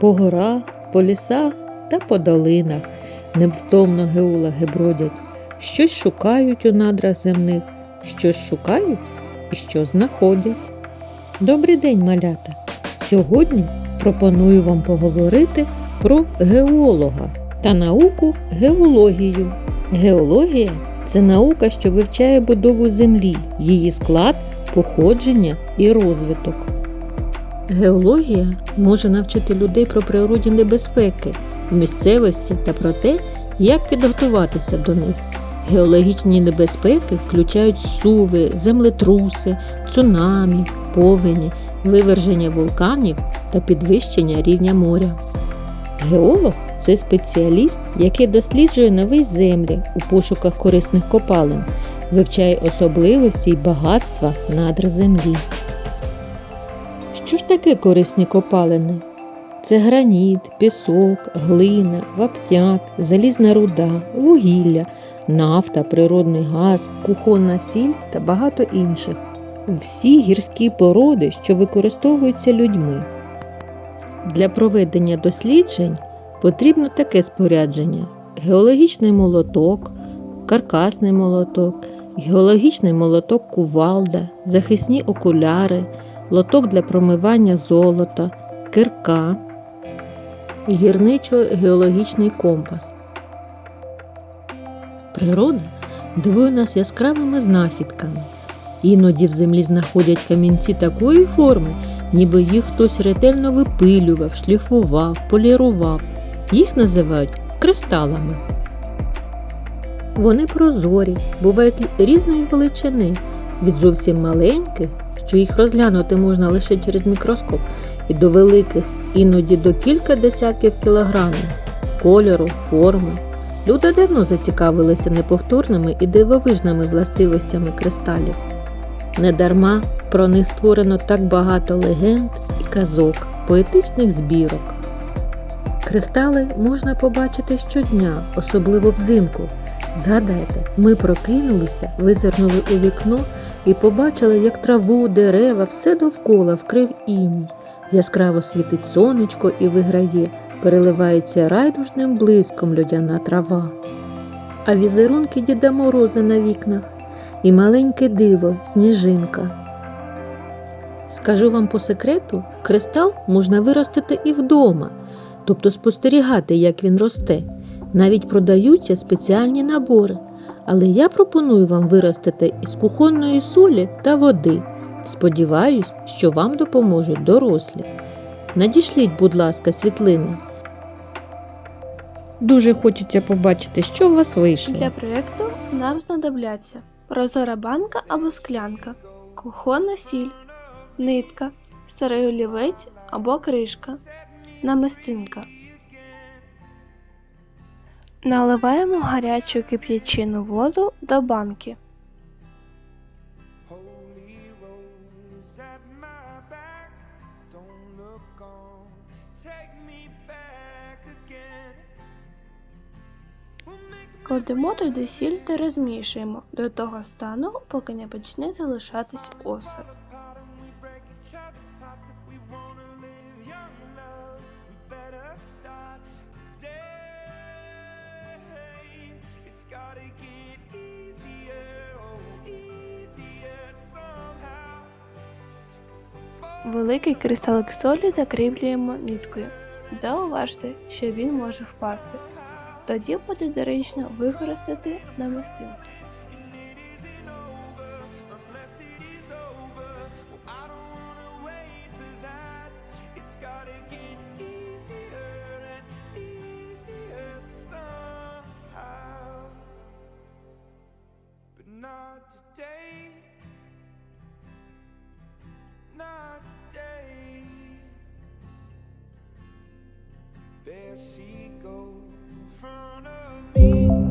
По горах, по лісах та по долинах невтомно геологи бродять, щось шукають у надрах земних, щось шукають і що знаходять. Добрий день, малята! Сьогодні пропоную вам поговорити про геолога та науку геологію. Геологія це наука, що вивчає будову землі, її склад, походження і розвиток. Геологія може навчити людей про природні небезпеки в місцевості та про те, як підготуватися до них. Геологічні небезпеки включають суви, землетруси, цунамі, повені, виверження вулканів та підвищення рівня моря. Геолог це спеціаліст, який досліджує нові землі у пошуках корисних копалин, вивчає особливості й багатства надр землі. Що ж таке корисні копалини? Це граніт, пісок, глина, вапняк, залізна руда, вугілля, нафта, природний газ, кухонна сіль та багато інших. Всі гірські породи, що використовуються людьми. Для проведення досліджень потрібно таке спорядження: геологічний молоток, каркасний молоток, геологічний молоток кувалда, захисні окуляри, лоток для промивання золота, кирка, гірничо-геологічний компас. Природа дивує нас яскравими знахідками. Іноді в землі знаходять камінці такої форми, ніби їх хтось ретельно випилював, шліфував, полірував. Їх називають кристалами. Вони прозорі, бувають різної величини, від зовсім маленьких, що їх розглянути можна лише через мікроскоп, і до великих, іноді до кілька десятків кілограмів, кольору, форми. Люди давно зацікавилися неповторними і дивовижними властивостями кристалів. Недарма про них створено так багато легенд і казок, поетичних збірок. Кристали можна побачити щодня, особливо взимку. Згадайте, ми прокинулися, визирнули у вікно і побачили, як траву, дерева, все довкола вкрив іній. Яскраво світить сонечко і виграє, переливається райдужним блиском людяна трава. А візерунки Діда Мороза на вікнах і маленьке диво, сніжинка. Скажу вам по секрету, кристал можна виростити і вдома, тобто спостерігати, як він росте. Навіть продаються спеціальні набори. Але я пропоную вам виростити із кухонної солі та води. Сподіваюсь, що вам допоможуть дорослі. Надішліть, будь ласка, світлини. Дуже хочеться побачити, що у вас вийшло. Для проєкту нам знадобляться прозора банка або склянка, кухонна сіль, нитка, старий олівець або кришка, намистинка. Наливаємо гарячу кип'ячину воду до банки. Кладемо туди сіль та розмішуємо до того стану, поки не почне залишатись осад. Великий кристалик солі закріплюємо ниткою. Зауважте, що він може впасти. Тоді буде доречно використати намистинку. unless it Not today. There she goes in front of me.